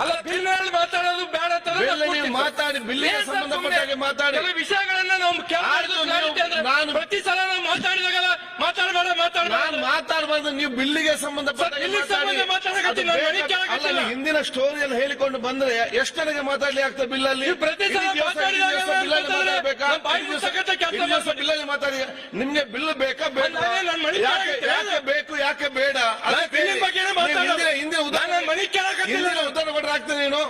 ಅಲ್ಲ ಬಿಲ್ ಮೇಲೆ ಮಾತಾಡೋದು ಬೇಡ ಮಾತಾಡಿ ಬಿಲ್ಲಿಗೆ ಸಂಬಂಧಪಟ್ಟ ಹಾಗೆ ಮಾತಾಡಿ. ವಿಷಯಗಳನ್ನ ನಾವು ನಾನು- ಪ್ರತಿ ಸಲ ನಾವು ಮಾತಾಡಿದಾಗ ಮಾತಾಡಬೇಡ ಮಾತಾಡಬೇಡ. ಮಾತಾಡಬಾರ್ದು ನೀವು ಬಿಲ್ಲಿಗೆ ಸಂಬಂಧಪಟ್ಟ ಹಿಂದಿನ ಸ್ಟೋರಿಯಲ್ಲಿ ಹೇಳಿಕೊಂಡು ಬಂದ್ರೆ ಎಷ್ಟು ನನಗೆ ಮಾತಾಡ್ಲಿ ಆಗ್ತದೆ ಬಿಲ್ಲಲ್ಲಿ? ಅಲ್ಲಿ ಪ್ರತಿ ಸಲ ಮಾತಾಡಿ. ನಿಮ್ಗೆ ಬಿಲ್ ಬೇಕಾ? ಬೇಡ ಅಲ್ಲ, ನಾನು ಮನೆ ಯಾಕೆ ಕೇಳಕತ್ತೀನಿ. ಯಾಕೆ ಬೇಕು ಯಾಕೆ ಬೇಡ ನಾನು ಅದಕ್ಕೆ ಬಿಲ್ಲಿನ ಬಗ್ಗೆನೇ ನೀವು ಮಾತಾಡೋದು. ಹಿಂದಿನ- ಹಿಂದಿನ ಉದಾಹರಣೆ ನಾನು ಮನೆ ಕೇಳಕತ್ತಿಲ್ಲ. ಹಿಂದಿನ ಉದಾಹರಣೆ ಕೊಟ್ರೆ ಆಗ್ತದೆ ನೀನು?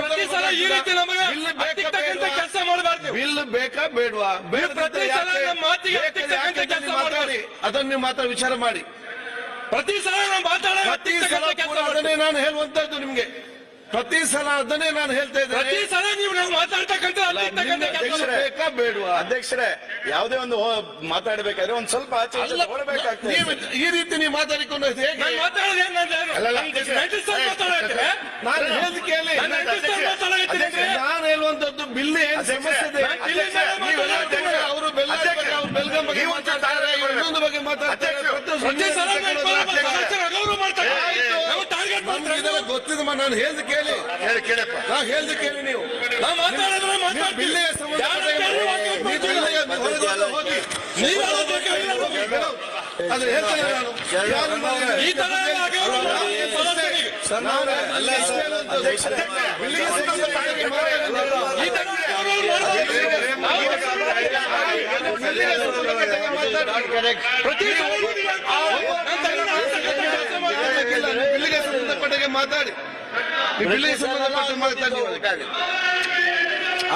ಪ್ರತಿ ಸಲ ಈ ರೀತಿ ನಮಗೆ ಕೆಲಸ ಮಾಡಬಾರ್ದು. ಬಿಲ್ ಬೇಕಾ ಬೇಡವಾ? ಬೇಡ ಪ್ರತಿ ಸಲ ನಮ್ಮ ಮಾತಿಗೆ ಹತ್ತಿಕ್ಕತಕ್ಕಂಥ ಕೆಲಸ ಅದನ್ನ ನೀವು ಮಾತ್ರ ವಿಚಾರ ಮಾಡಿ. ಪ್ರತಿ ಸಲ ನಾವು ಮಾತಾಡೋ ಪ್ರತಿ ಸಲ ಕೆಲಸ. ನಾನು ಹೇಳುವಂತದ್ದು ನಿಮ್ಗೆ. ಪ್ರತಿ ಸಲ ಅದನ್ನೇ ನಾನು ಹೇಳ್ತಾ ಪ್ರತಿ ಇದ್ದೇನೆ ಸಲ ನೀವು ನಾವು ಮಾತಾಡ್ತಕ್ಕಂಥ ಕೆಲಸ ಬಿಲ್ ಬೇಕಾ ಬೇಡವಾ ಅಧ್ಯಕ್ಷರೇ ಯಾವುದೇ ಒಂದು ಹೋ- ಮಾತಾಡ್ಬೇಕಾದ್ರೆ ಒಂದ್ ಸ್ವಲ್ಪ ಆಚೆ ಈಚೆ ಅಲ್ಲ. ನೀವು ಈ ರೀತಿ ನೀವು ಮಾತಾಡಿಕೊಂಡು ಹೇಗೆ ನಾನು ಮಾತಾಡೋದು ಏನ್ ನಾನು? ಅಲ್ಲಲ್ಲ. ನಾನು ಹೇಳಿದ ಕೇಳಿ ನಾನು ನಾನು ಹೇಳುವಂತದ್ದು ಬಿಲ್ ಏನ್ ಸಮಸ್ಯೆ ಇದೆ ನಾನು ಮಾತಾಡ್ತೀನಿ. ಅವರು ಬೆಲ್ಲ ಬಗ್ಗೆ ಅವ್ರು ಬೆಲ್ಗಂ ಬಗ್ಗೆ ನೀವು ಮಾತಾಡ್ತಾರೆ ಇವ್ರು ಇನ್ನೊಂದು ಬಗ್ಗೆ ಮಾತಾಡ್ತಾರೆ ಪ್ರತಿ ಪ್ರತಿ ಸಲ ಸುಮ್ಮನೆ ನಾನು ತಗೊಳ್ಳೋದು. ಸಮಾಚಾರ ಗೊತ್ತಿದೆ ನಾನು ಹೇಳ್ದು ಕೇಳಿ. ಹೇಳಿ ಕೇಳಪ್ಪ. ನಾ ಹೇಳ್ದು ಕೇಳಿ ನೀವು. ನಾವು ಮಾತಾಡಿದ್ರೆ ಹೊರಗೆ ಹೋಗಿ. ನೀವು. ಆದ್ರೆ ಹೇಳ್ತೇನೆ ನಾನು. ಈ ತರ. ಪ್ರತಿ ಸಲ ನೀವು ನಾನು ತಗೊಂಡು ಆಗ್ತಕ್ಕಂಥ ಕೆಲಸ ಮಾಡ್ತೀನಿ. ಇಲ್ಲ, ನೀವು ಬಿಲ್ಲಿಗೆ ಸಂಬಂಧಪಟ್ಟಾಗೆ ಮಾತಾಡಿ.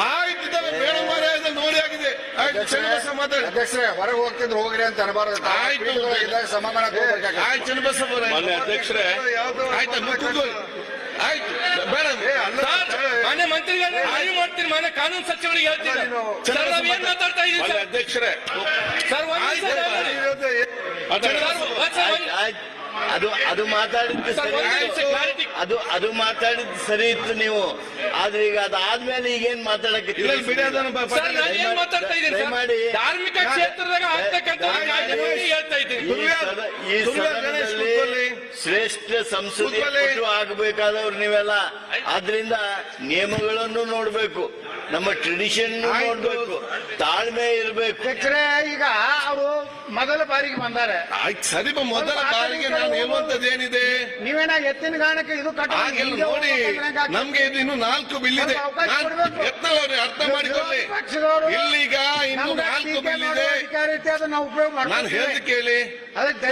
ಆಯ್ತು ಬೇಡ ನೋಡಿ ಆಗಿದೆ. ಆಯ್ತು ಮಾತಾಡಿ. ಅಧ್ಯಕ್ಷರೇ ಹೊರಗೆ ಹೋಗ್ತಿದ್ರು ಹೋಗ್ರಿ ಅಂತ ಅನಬಾರದು. ಆಯ್ತು. ಸಮಾಧಾನ. ಆಯ್ತು ಅಧ್ಯಕ್ಷರೇ ಆಯ್ತಾ ಬೇಡ. ಮಾನ್ಯ ಮಂತ್ರಿಗಳನ್ನ ಅರಿವು ಮಾಡ್ತೀನಿ ಮಾನ್ಯ ಕಾನೂನು ಸಚಿವರಿಗೆ ಹೇಳ್ತೀನಿ. ಸರ್ ಮಾತಾಡ್ತಾ ಇದ್ದೀವಿ ಅಧ್ಯಕ್ಷರೇ. ಸರ್ ಒಂದು. ಅದು ಅದು ಮಾತಾಡಿದ್ದು ಸರಿ. ಅದು ಅದು ಮಾತಾಡಿದ್ದು ಸರಿ ಇತ್ತು ನೀವು. ಆದ್ರೆ ಈಗ ಅದಾದ್ಮೇಲೆ ಈಗೇನ್ ಮಾತಾಡಕ್ಕೆ ಮಾಡಿ ಧಾರ್ಮಿಕ ಕ್ಷೇತ್ರದಾಗ ಹೇಳ್ತಾ ಇದ್ದೀನಿ. ಶ್ರೇಷ್ಠ ಸಂಸ್ಕೃತಿ ಆಗ್ಬೇಕಾದವ್ರು ನೀವೆಲ್ಲ. ಆದ್ರಿಂದ ನಿಯಮಗಳನ್ನು ನೋಡ್ಬೇಕು. ನಮ್ಮ ಟ್ರೆಡಿಷನ್ ನೋಡ್ಬೇಕು. ತಾಳ್ಮೆ ಇರಬೇಕು. ಅಧ್ಯಕ್ಷರೇ ಈಗ ಅವರು ಮೊದಲ ಬಾರಿಗೆ ಬಂದಾರೆ. ಆಯ್ತು ಸರಿ ಮೊದಲ ಬಾರಿಗೆ ನಾನು ಹೇಳುವಂತದ್ದು ಏನಿದೆ? ನೀವೇನ ಎತ್ತಿನ ಗಾಣಕ್ಕೆ ಇದು ಕಟ್ಟ ನೋಡಿ ನಮ್ಗೆ ಇದು ಇನ್ನು ನಾಲ್ಕು ಬಿಲ್ ಇದೆ ಅರ್ಥ ಮಾಡಿಕೊಳ್ಳಿ. ಇಲ್ಲೀಗ ಇನ್ನು ನಾಲ್ಕು ಬಿಲ್ ಇದೆ ನಾನು ಹೇಳಿ ಕೇಳಿ. ಅದಕ್ಕೆ